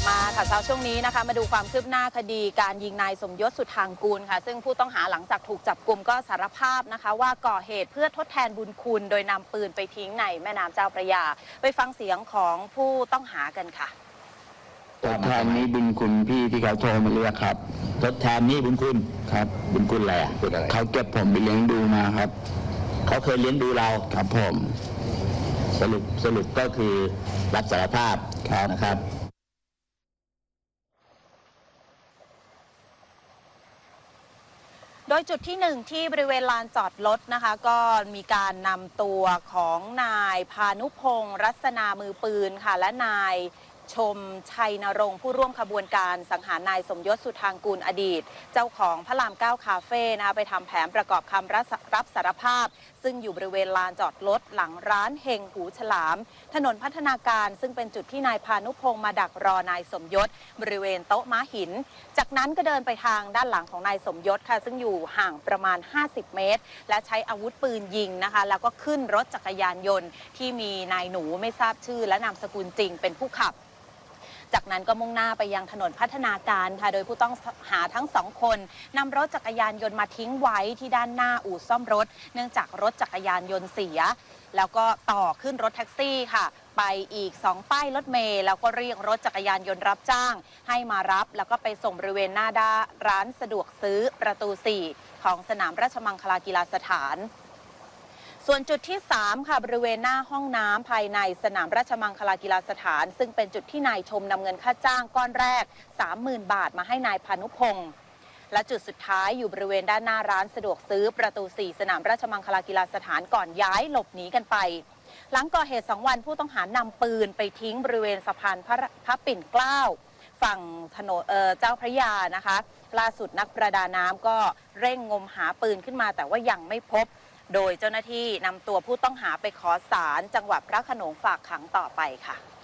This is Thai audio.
บมาค่ะเช้าช่วงนี้นะคะ มาดูความคืบหน้าคดีการยิงนายสมยศสุทางกูลค่ะ ซึ่งผู้ต้องหาหลังจากถูกจับกลุ่มก็สารภาพนะคะ ว่าก่อเหตุเพื่อทดแทนบุญคุณ โดยนำปืนไปทิ้งในแม่น้ำเจ้าพระยา ไปฟังเสียงของผู้ต้องหากันค่ะทดแทนนี้บุญคุณพี่ที่เขาโทรมาเรียกครับ ทดแทนหนี่บุญคุณครับ บุญคุณอะไรอะบุญอะไรเขาเก็บผมไปเลี้ยงดูมาครับ เขาเคยเลี้ยงดูเราครับผม สรุปสรุปก็คือรับสารภาพครับนะครับ โดยจุดที่หนึ่งที่บริเวณลานจอดรถนะคะ ก็มีการนำตัวของนายพานุพงศ์รัศนามือปืนค่ะ และนาย ชมชัยนรงค์ผู้ร่วมขบวนการสังหารนายสมยศสุทางกูลอดีต เจ้าของพระรามเก้าคาเฟ่นะคะไปทำแผนประกอบคำรับสารภาพ ซึ่งอยู่บริเวณลานจอดรถหลังร้านเฮงหูฉลาม ถนนพัฒนาการซึ่งเป็นจุดที่นายพานุพงศ์มาดักรอนายสมยศ บริเวณโต๊ะม้าหิน จากนั้นก็เดินไปทางด้านหลังของนายสมยศค่ะ ซึ่งอยู่ห่างประมาณ 50 เมตร และใช้อาวุธปืนยิงนะคะ แล้วก็ขึ้นรถจักรยานยนต์ที่มีนายหนูไม่ทราบชื่อและนามสกุลจริงเป็นผู้ขับ นั้นก็มุ่งหน้าไปยังถนนพัฒนาการค่ะ โดยผู้ต้องหาทั้งสองคนนำรถจักรยานยนต์มาทิ้งไว้ที่ด้านหน้าอู่ซ่อมรถ เนื่องจากรถจักรยานยนต์เสีย แล้วก็ต่อขึ้นรถแท็กซี่ค่ะไปอีก 2 ป้ายรถเมล์แล้วก็เรียกรถจักรยานยนต์รับจ้าง ให้มารับแล้วก็ไปส่งบริเวณหน้าด้าร้านสะดวกซื้อประตู 4 ของสนามราชมังคลากีฬาสถาน ส่วนจุดที่ 3 ค่ะ บริเวณหน้าห้องน้ำภายในสนามราชมังคลากีฬาสถาน ซึ่งเป็นจุดที่นายชมนำเงินค่าจ้างก้อนแรก 30,000 บาทมาให้นายพานุพงศ์และจุดสุดท้ายอยู่บริเวณด้านหน้าร้านสะดวกซื้อประตู 4 สนามราชมังคลากีฬาสถานก่อนย้ายหลบหนีกันไป หลังก่อเหตุ2วันผู้ต้องหานำปืนไปทิ้งบริเวณสะพานพระพระปิ่นเกล้า ฝั่งถนนเเจ้าพระยานะคะ ล่าสุดนักประดาน้ำก็เร่งงมหาปืนขึ้นมาแต่ว่ายังไม่พบ โดยเจ้าหน้าที่นำตัวผู้ต้องหาไปขอสารจังหวัดพระโขนงฝากขังต่อไปค่ะ